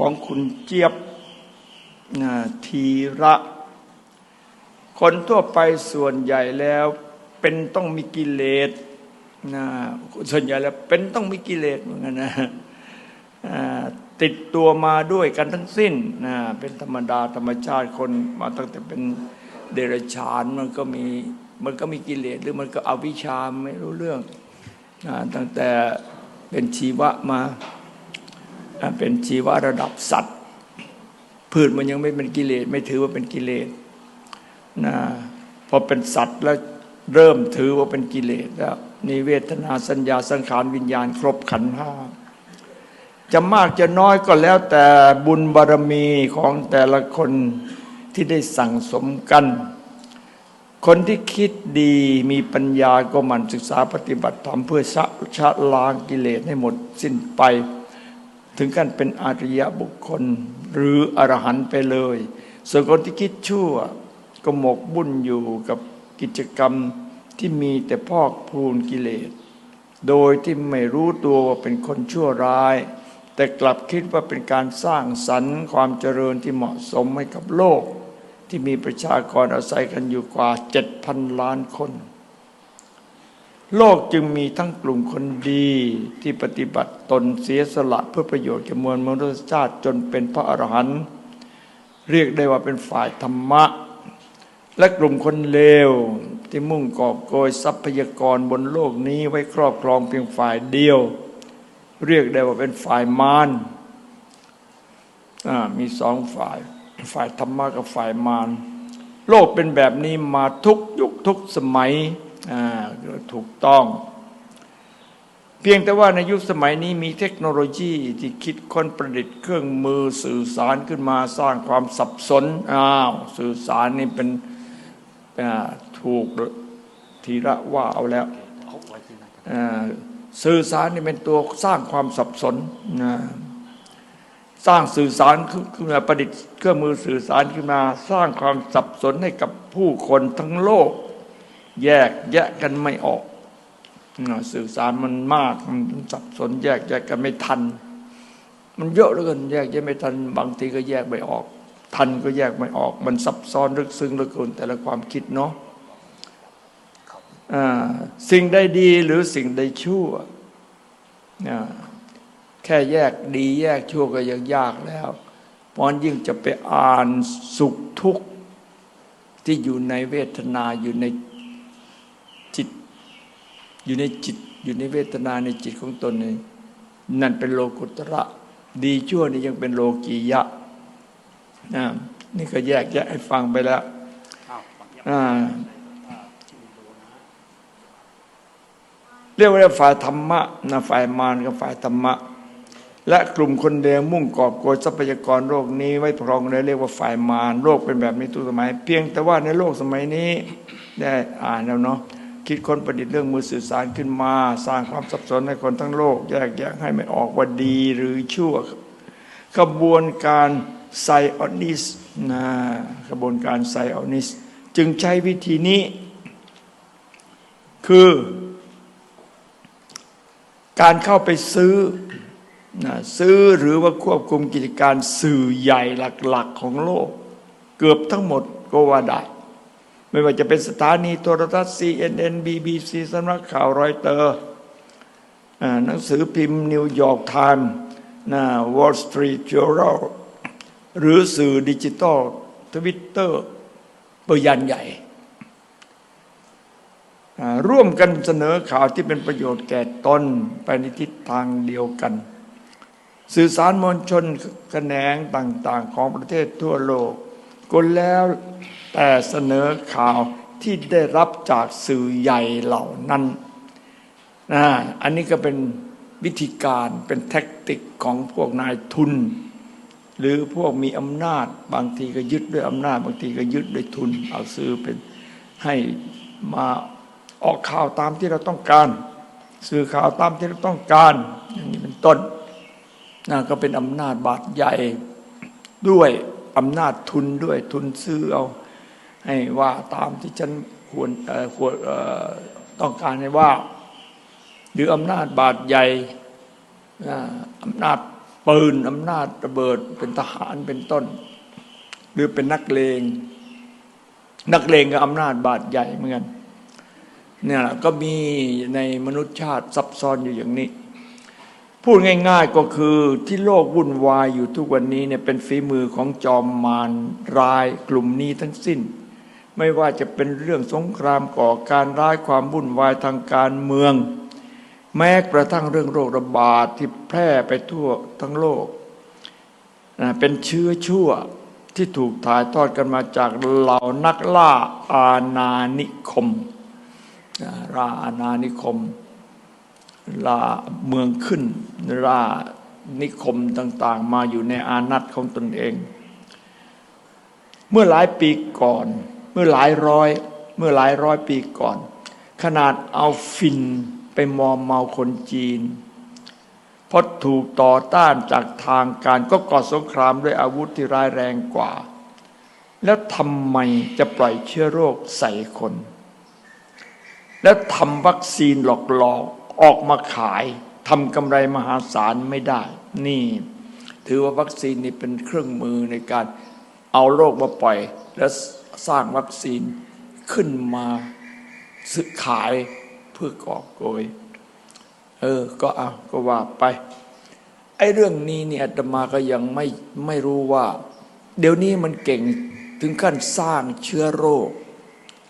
ของคุณเจี๊ยบทีระ คนทั่วไปส่วนใหญ่แล้วเป็นต้องมีกิเลสนะส่วนใหญ่แล้วเป็นต้องมีกิเลสเหมือนกันนะติดตัวมาด้วยกันทั้งสิ้นนะเป็นธรรมดาธรรมชาติคนมาตั้งแต่เป็นเดรัจฉานมันก็มีมันก็มีกิเลสหรือมันก็อวิชชาไม่รู้เรื่องนะตั้งแต่เป็นชีวะมา เป็นชีวะระดับสัตว์ พืชมันยังไม่เป็นกิเลสไม่ถือว่าเป็นกิเลสนะพอเป็นสัตว์แล้วเริ่มถือว่าเป็นกิเลสแล้วนี่เวทนาสัญญาสังขารวิญญาณครบขันธ์ห้าจะมากจะน้อยก็แล้วแต่บุญบารมีของแต่ละคนที่ได้สั่งสมกัน คนที่คิดดีมีปัญญาก็มันศึกษาปฏิบัติธรรมเพื่อชะชะล้างกิเลสให้หมดสิ้นไป ถึงกันเป็นอริยบุคคล หรืออรหันต์ไปเลย ส่วนคนที่คิดชั่วก็หมกบุ่นอยู่กับกิจกรรมที่มีแต่พอกพูนกิเลส โดยที่ไม่รู้ตัวว่าเป็นคนชั่วร้าย แต่กลับคิดว่าเป็นการสร้างสรรค์ความเจริญที่เหมาะสมให้กับโลก ที่มีประชากรอาศัยกันอยู่กว่าเจ็ดพันล้านคน โลกจึงมีทั้งกลุ่มคนดีที่ปฏิบัติตนเสียสละเพื่อประโยชน์แก่มวลมนุษยชาติจนเป็นพระอรหันต์เรียกได้ว่าเป็นฝ่ายธรรมะ และกลุ่มคนเลวที่มุ่งกอบโกยทรัพยากรบนโลกนี้ไว้ครอบครองเพียงฝ่ายเดียว เรียกได้ว่าเป็นฝ่ายมารมีสองฝ่าย ฝ่ายธรรมะกับฝ่ายมารโลกเป็นแบบนี้มาทุกยุคทุกสมัย ถูกต้อง เพียงแต่ว่าในยุคสมัยนี้มีเทคโนโลยีที่คิดค้นประดิษฐ์เครื่องมือสื่อสารขึ้นมาสร้างความสับสนอ้าวสื่อสารนี่เป็นถูกทีระว่าเอาแล้วสื่อสารนี่เป็นตัวสร้างความสับสนนะสร้างสื่อสารขึ้นมาประดิษฐ์เครื่องมือสื่อสารขึ้นมา สร้างความสับสนให้กับผู้คนทั้งโลก แยกแยะกันไม่ออกสื่อสารมันมากมันสับสนแยกแยกกันไม่ทัน มันเยอะเหลือเกินแยกแยะไม่ทัน บางทีก็แยกไม่ออก ทันก็แยกไม่ออก มันซับซ้อนลึกซึ้งเหลือเกินแต่ละความคิดเนาะสิ่งใดดีหรือสิ่งใดชั่วแค่แยกดีแยกชั่วก็ยังยากแล้วเพราะยิ่งจะไปอ่านสุขทุกข์ที่อยู่ในเวทนาอยู่ใน อยู่ในจิตอยู่ในเวทนาในจิตของตนเองนั่นเป็นโลกุตระ ดีชั่วนี่ยังเป็นโลกียะนะนี่ก็แยกแยะให้ฟังไปแล้วอ่าเรียกว่าฝ่ายธรรมะนะฝ่ายมารกับฝ่ายธรรมะ และกลุ่มคนเดียวมุ่งกอบโกยทรัพยากรโลกนี้ไว้ครองเลยเรียกว่าฝ่ายมารโลกเป็นแบบนี้ทุกสมัย เพียงแต่ว่าในโลกสมัยนี้ได้อ่านแล้วเนาะ คิดค้นประดิษฐ์เรื่องมือสื่อสารขึ้นมา สร้างความสับสนให้คนทั้งโลก แยกแยะให้ไม่ออกว่าดีหรือชั่วกระบวนการไซออนิสนะกระบวนการไซออนิส จึงใช้วิธีนี้ คือ การเข้าไปซื้อนะซื้อหรือว่าควบคุมกิจการสื่อใหญ่หลัก ๆ ของโลก เกือบทั้งหมดก็ว่าได้ ไม่ว่าจะเป็นสถานีโทรทัศน์ CNN BBC สำนักข่าวรอยเตอร์หนังสือพิมพ์นิวยอร์กไทม์ Wall Street Journal หรือสื่อดิจิตอลทวิตเตอร์เบอร์ยันใหญ่ ร่วมกันเสนอข่าวที่เป็นประโยชน์แก่ตนไปในทิศทางเดียวกัน สื่อสารมวลชนแขนงต่างๆ ของประเทศทั่วโลก ก็แล้วแต่เสนอข่าวที่ได้รับจากสื่อใหญ่เหล่านั้นนะอันนี้ก็เป็นวิธีการเป็นแท็กติกของพวกนายทุน หรือพวกมีอำนาจ บางทีก็ยึดด้วยอำนาจ บางทีก็ยึดด้วยทุน เอาซื้อเป็นให้มาออกข่าวตามที่เราต้องการ สื่อข่าวตามที่เราต้องการ อย่างนี้เป็นต้นนะก็เป็นอำนาจบาดใหญ่ด้วย อำนาจทุนด้วยทุนซื้อเอา ให้ว่าตามที่ฉันควรควรต้องการให้ว่า หรืออำนาจบาดใหญ่อำนาจปืนอำนาจระเบิดเป็นทหารเป็นต้น หรือเป็นนักเลง นักเลงกับอำนาจบาดใหญ่เหมือนกันเนี่ยแหละก็มีในมนุษยชาติซับซ้อนอยู่อย่างนี้ พูดง่าย ๆก็คือที่โลกวุ่นวายอยู่ทุกวันนี้เนี่ยเป็นฝีมือของจอมมารรายกลุ่มนี้ทั้งสิ้น ไม่ว่าจะเป็นเรื่องสงครามก่อการร้ายความวุ่นวายทางการเมือง แม้กระทั่งเรื่องโรคระบาดที่แพร่ไปทั่วทั้งโลกนะเป็นเชื้อชั่วที่ถูกถ่ายทอดกันมาจากเหล่านักล่าอาณานิคมนะล่าอาณานิคม ล่าเมืองขึ้นล่านิคมต่าง ๆ มาอยู่ในอานัตของตนเอง เมื่อหลายปีก่อน เมื่อหลายร้อย เมื่อหลายร้อยปีก่อน ขนาดเอาฟินไปมอมเมาคนจีนเพราะถูกต่อต้านจากทางการก็ก่อสงครามด้วยอาวุธที่ร้ายแรงกว่า แล้วทำไมจะปล่อยเชื้อโรคใส่คน แล้วทำวัคซีนหลอก ออกมาขายทำกำไรมหาศาลไม่ได้ นี่ ถือว่าวัคซีนนี่เป็นเครื่องมือในการเอาโรคมาปล่อย แล้วสร้างวัคซีนขึ้นมาซื้อขายเพื่อกอบโกย เออ ก็เอาก็ว่าไป ไอ้เรื่องนี้เนี่ยอาตมาก็ยังไม่ไม่รู้ว่า เดี๋ยวนี้มันเก่งถึงขั้นสร้างเชื้อโรค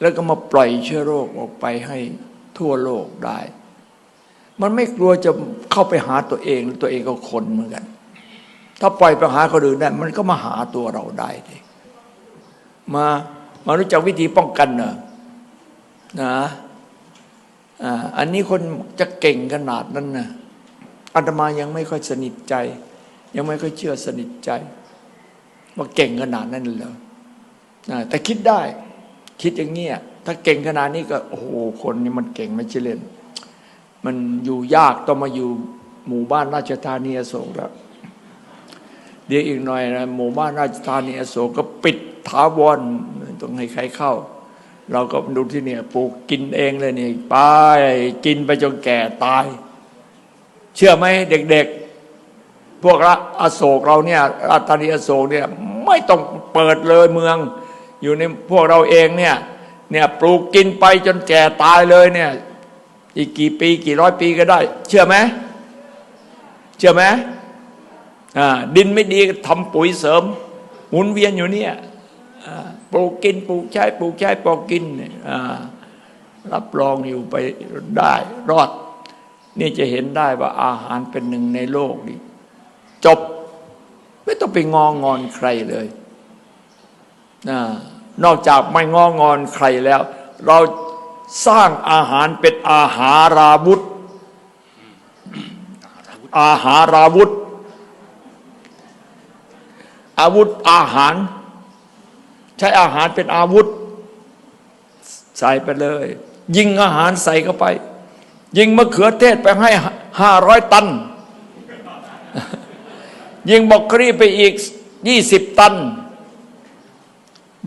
แล้วก็มาปล่อยเชื้อโรคออกไปให้ทั่วโลกได้ มันไม่กลัวจะเข้าไปหาตัวเอง ตัวเองก็คนเหมือนกัน ถ้าปล่อยไปหาคนอื่นได้ มันก็มาหาตัวเราได้ดิมามารู้จักวิธีป้องกันเนอะนะอ่าอันนี้คนจะเก่งขนาดนั้นนะอาตมายังไม่ค่อยสนิทใจ ยังไม่ค่อยเชื่อสนิทใจ ว่าเก่งขนาดนั้นเลยนะแต่คิดได้ คิดอย่างเงี้ยถ้าเก่งขนาดนี้ก็ โอ้โหคนนี้มันเก่งไม่ใช่เล่น มันอยู่ยากต้องมาอยู่หมู่บ้านราชธานีอโศกแล้วเดี๋ยวอีกหน่อยนะหมู่บ้านราชธานีอโศกก็ปิดถาวรต้องให้ใครเข้า เราก็ดูที่เนี่ยปลูกกินเองเลยนี่ไปกินไปจนแก่ตาย เชื่อไหมเด็กๆ พวกละอโศกเราเนี่ยราชธานีอโศกเนี่ยไม่ต้องเปิดเลยเมือง อยู่ในพวกเราเองเนี่ยเนี่ยปลูกกินไปจนแก่ตายเลยเนี่ย อีกกี่ปีกี่ร้อยปีก็ได้ เชื่อไหมเชื่อไหมดินไม่ดีทำปุ๋ยเสริม หมุนเวียนอยู่เนี่ยปลูกกินปลูกใช้ปลูกใช้ปลูกกินรับรองอยู่ไปได้รอด นี่จะเห็นได้ว่าอาหารเป็นหนึ่งในโลกนี่จบไม่ต้องไปงองอนใครเลยนะนอกจากไม่งองอนใครแล้ว เรา สร้างอาหารเป็นอาหาราวุธ อาหาราวุธ อาวุธอาหาร ใช้อาหารเป็นอาวุธ ใส่ไปเลย ยิงอาหารใส่เข้าไป ยิงมะเขือเทศไปให้ห้าร้อยตัน ยิงบอกครีไปอีกยี่สิบตัน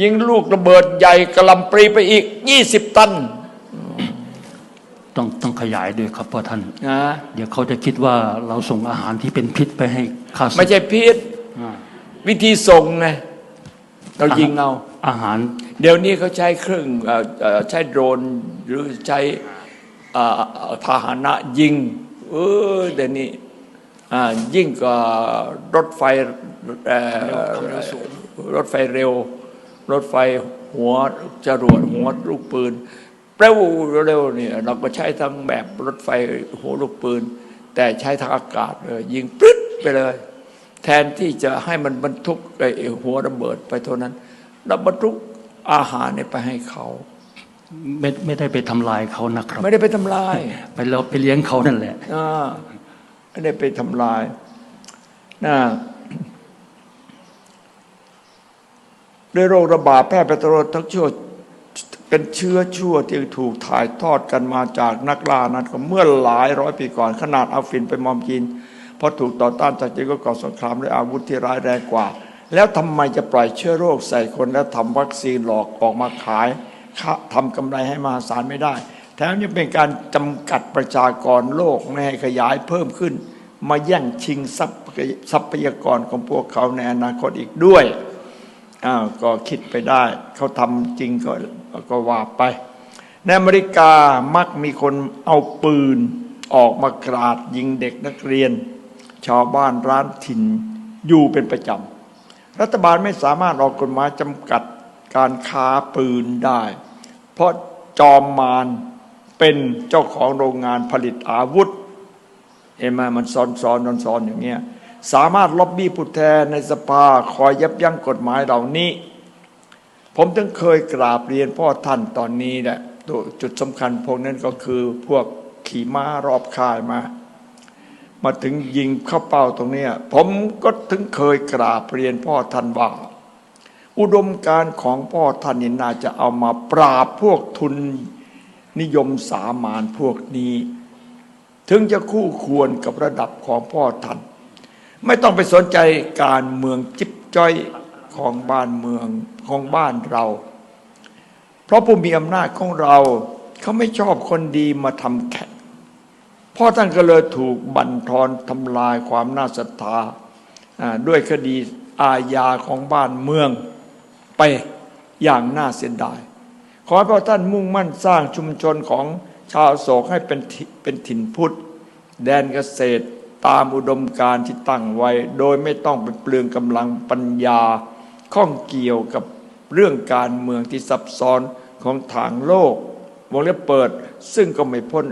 ยิงลูกระเบิดใหญ่กระลำปรีไปอีกยี่สิบตัน ต้องต้องขยายด้วยครับพ่อท่านนะเดี๋ยวเขาจะคิดว่าเราส่งอาหารที่เป็นพิษไปให้ข้าศึกไม่ใช่พิษอ่าวิธีส่งไงเรายิงเอาอาหาร เดี๋ยวนี้เขาใช้เครื่องเอ่อเอ่อใช้โดรนหรือใช้เอ่อพาหนะยิงเออเดี๋ยวนี้อ่ายิ่งกว่ารถไฟเอ่อรถไฟเร็ว รถไฟหัวจรวดหัวลูกปืน เร็วเร็วเนี่ยเราก็ใช้ทั้งแบบรถไฟหัวลูกปืน แต่ใช้ทางอากาศเลยยิงปรึ๊ดไปเลย แทนที่จะให้มันบรรทุกไอ้หัวระเบิดไปเท่านั้นเราบรรทุกอาหารเนี่ยไปให้เขาไม่ไม่ได้ไปทำลายเขานะครับ ไม่ได้ไปทำลาย ไปเราไปเลี้ยงเขานั่นแหละอ่าไม่ได้ไปทำลายนะด้วยโรคระบาดแพร่ไปตลอดทั้งชั่ว เป็นเชื้อชั่วที่ถูกถ่ายทอดกันมาจากนักล่านั้นก็เมื่อหลายร้อยปีก่อน ขนาดเอาฝินไปมอมกินเพราะถูกต่อต้านจากจีนก็ก่อสงครามด้วยอาวุธที่ร้ายแรงกว่า แล้วทำไมจะปล่อยเชื้อโรคใส่คนแล้วทำวัคซีนหลอกออกมาขายค้าทำกำไรให้มหาศาลไม่ได้ แถมยังเป็นการจำกัดประชากรโลกไม่ให้ขยายเพิ่มขึ้น มาแย่งชิงทรัพยทรัพยากรของพวกเขาในอนาคตอีกด้วยอ้าวก็คิดไปได้ เขาทำจริงก็ ก็ว่าไป ในอเมริกามักมีคนเอาปืนออกมากราดยิงเด็กนักเรียน ชาวบ้านร้านถิ่นอยู่เป็นประจำ รัฐบาลไม่สามารถออกกฎหมายจำกัดการค้าปืนได้ เพราะจอมมารเป็นเจ้าของโรงงานผลิตอาวุธเห็นไหมมันซ้อนซ้อนซ้อนซ้อนอย่างเงี้ยสามารถล็อบบี้ผู้แทนในสภาคอยยับยั้งกฎหมายเหล่านี้ ผมถึงเคยกราบเรียนพ่อท่านตอนนี้แหละตัวจุดสำคัญพวกนั้นก็คือพวกขี่ม้ารอบค่ายมา มาถึงยิงเข้าเป้าตรงเนี้ผมก็ถึงเคยกราบเรียนพ่อท่านว่าอุดมการของพ่อท่านนี่น่าจะเอามาปราบพวกทุนนิยมสามานพวกนี้ ถึงจะคู่ควรกับระดับของพ่อท่าน ไม่ต้องไปสนใจการเมืองจิบจ้อย ของบ้านเมืองของบ้านเรา เพราะผู้มีอำนาจของเราเขาไม่ชอบคนดีมาทำแข่งพ่อท่านก็เลยถูกบั่นทอนทำลายความน่าศรัทธาด้วยคดีอาญาของบ้านเมืองไปอย่างน่าเสียดาย ขอให้พ่อท่านมุ่งมั่นสร้างชุมชนของชาวโศกให้เป็นทิเป็นถิ่นพุทธ แดนเกษตรตามอุดมการที่ตั้งไว้ โดยไม่ต้องไปเปลืองกำลังปัญญา ข้องเกี่ยวกับเรื่องการเมืองที่ซับซ้อนของทางโลก วงเล็บเปิดซึ่งก็ไม่พ้น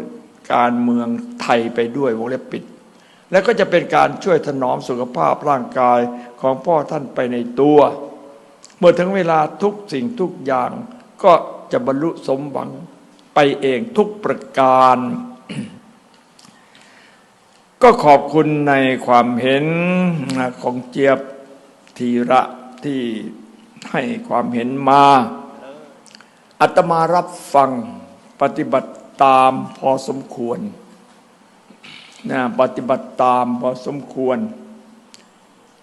การเมืองไทยไปด้วยวงเล็บปิด และก็จะเป็นการช่วยถนอมสุขภาพร่างกายของพ่อท่านไปในตัว เมื่อถึงเวลาทุกสิ่งทุกอย่างก็จะบรรลุสมหวังไปเองทุกประการ ก็ขอบคุณในความเห็นของเจี๊ยบธีระ ที่ให้ความเห็นมาอัตมารับฟังปฏิบัติตามพอสมควรนะปฏิบัติตามพอสมควร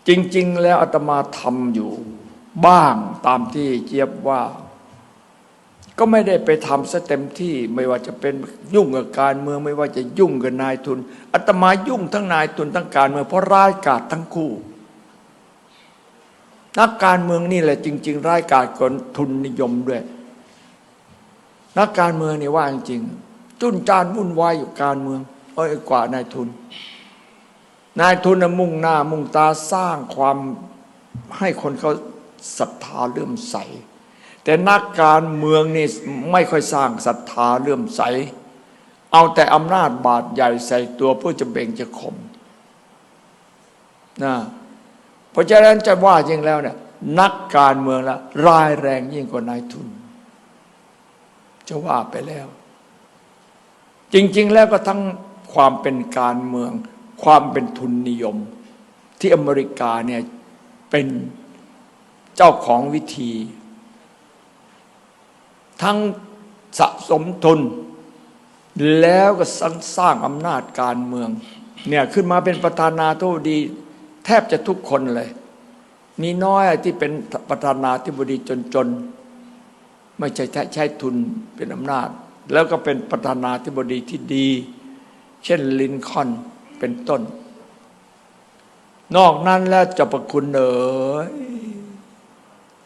จริง ๆ แล้วอาตมาทำอยู่ บ้างตามที่เจี๊ยบว่า ก็ไม่ได้ไปทำซะเต็มที่ไม่ว่าจะเป็นยุ่งกับการเมือง ไม่ว่าจะยุ่งกับนายทุนอาตมายุ่งทั้งนายทุนทั้งการเมืองเพราะร้ายกาจทั้งคู่ นักการเมืองนี่แหละจริง ๆ ร้ายกาจคนทุนนิยมด้วย นักการเมืองนี่ว่าจริงจุนจานวุ่นวายอยู่การเมืองเอ้ยกว่านายทุน นายทุนมุ่งหน้ามุ่งตาสร้างความให้คนเขาศรัทธาเลื่อมใส แต่นักการเมืองนี่ไม่ค่อยสร้างศรัทธาเลื่อมใส เอาแต่อำนาจบาดใหญ่ใส่ตัวเพื่อจะเบ่งจะข่มนะ เพราะฉะนั้นจะว่าจริงแล้วเนี่ยนักการเมืองละรายแรงยิ่งกว่านายทุน จะว่าไปแล้ว จริง ๆ แล้วก็ทั้งความเป็นการเมือง ความเป็นทุนนิยม ที่อเมริกาเนี่ยเป็นเจ้าของวิธี ทั้งสะสมทุน แล้วก็สร้างอำนาจการเมืองเนี่ยขึ้นมาเป็นประธานาธิบดี แทบจะทุกคนเลยมีน้อยที่เป็นประธานาธิบดีจนๆ ไม่ใช่ใช้ทุนเป็นอำนาจ แล้วก็เป็นประธานาธิบดีที่ดี เช่นลินคอนเป็นต้น นอกนั้นแล้วจะประคุณเอ๋ย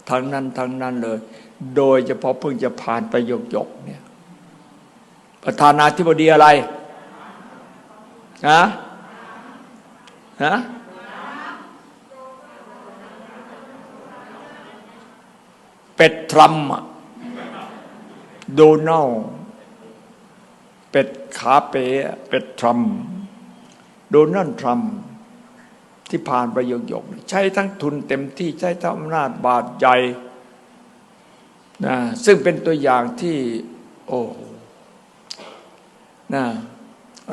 ทั้งนั้นทั้งนั้นเลย โดยเฉพาะเพิ่งจะผ่านไปยกหยกเนี่ยประธานาธิบดีอะไรฮะฮะ เป็ดทรัมป์โดนัลด์เป็ดขาเป๋เป็ดทรัมป์โดนัลด์ทรัมป์ที่ผ่านไปยกหยกใช้ทั้งทุนเต็มที่ใช้ทั้งอำนาจบาดใหญ่นะซึ่งเป็นตัวอย่างที่ โอ้นะ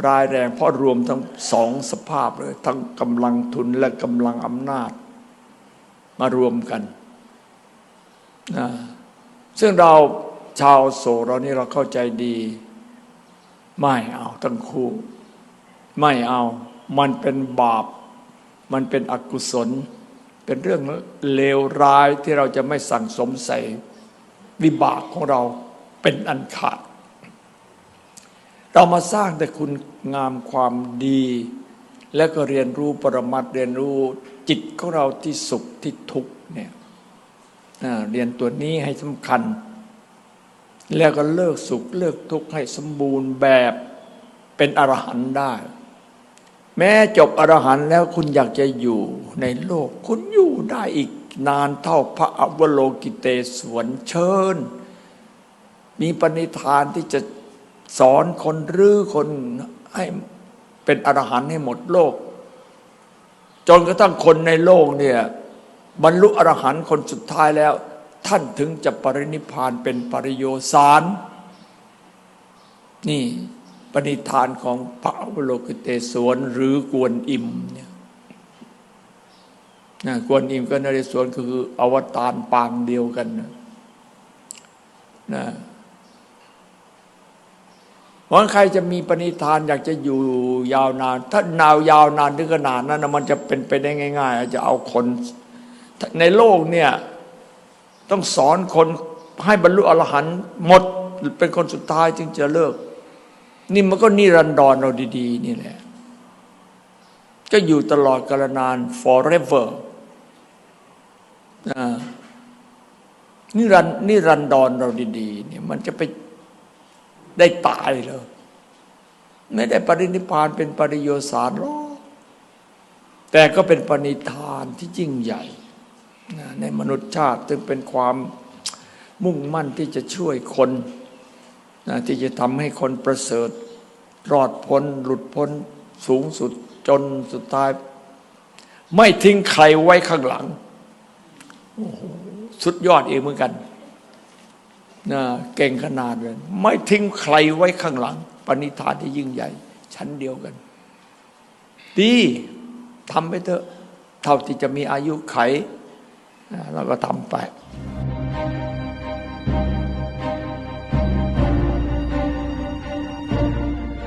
รายแรงเพราะรวมทั้งสองสภาพเลย ทั้งกำลังทุนและกำลังอำนาจ มารวมกัน นะซึ่งเราชาวโสเรานี่เราเข้าใจดี ไม่เอาทั้งคู่ ไม่เอา มันเป็นบาป มันเป็นอกุศล เป็นเรื่องเลวร้ายที่เราจะไม่สั่งสมใส่วิบากของเราเป็นอันขาด เรามาสร้างแต่คุณงามความดี แล้วก็เรียนรู้ปรมัตถ์เรียนรู้จิตของเราที่สุขที่ทุกเนี่ย เรียนตัวนี้ให้สำคัญ แล้วก็เลิกสุขเลิกทุกข์ให้สมบูรณ์แบบเป็นอรหันต์ได้ แม้จบอรหันต์แล้วคุณอยากจะอยู่ในโลก คุณอยู่ได้อีกนานเท่าพระอวโลกิเตศวรเชิญ มีปณิธานที่จะสอนคนรื้อคนให้เป็นอรหันต์ให้หมดโลก จนกระทั่งคนในโลกเนี่ย บรรลุอรหันต์คนสุดท้ายแล้ว ท่านถึงจะปรินิพานเป็นปริโยสารนี่ปณิธานของพระวโลกเตศวรหรือกวนอิมเนี่ยนะกวนอิมกับนเรศวรคืออวตารปางเดียวกันนะนะเพราะใครจะมีปณิธานอยากจะอยู่ยาวนาน ถ้านาวยาวนานถึงขนาดนั้นนะมันจะเป็นไปได้ง่าย ๆ จะเอาคน ในโลกเนี่ยต้องสอนคนให้บรรลุอรหันต์หมดเป็นคนสุดท้ายจึงจะเลิก นี่มันก็นิรันดรเราดี ๆ นี่แหละ ก็อยู่ตลอดกาลนาน forever นะนิรันนิรันดรเราดีๆเนี่ยมันจะไปได้ตายเลยไม่ได้ปรินิพานเป็นปริโยสารหรอกแต่ก็เป็นปณิธานที่ยิ่งใหญ่ ในมนุษยชาติซึ่งเป็นความมุ่งมั่นที่จะช่วยคนนะที่จะทำให้คนประเสริฐ รอดพ้น หลุดพ้นสูงสุดจนสุดท้าย ไม่ทิ้งใครไว้ข้างหลัง สุดยอดเองเหมือนกันนะเก่งขนาดเลยไม่ทิ้งใครไว้ข้างหลัง ปณิธานที่ยิ่งใหญ่ ชั้นเดียวกัน ดีทำไปเถอะ เท่าที่จะมีอายุไข เราก็ทำไป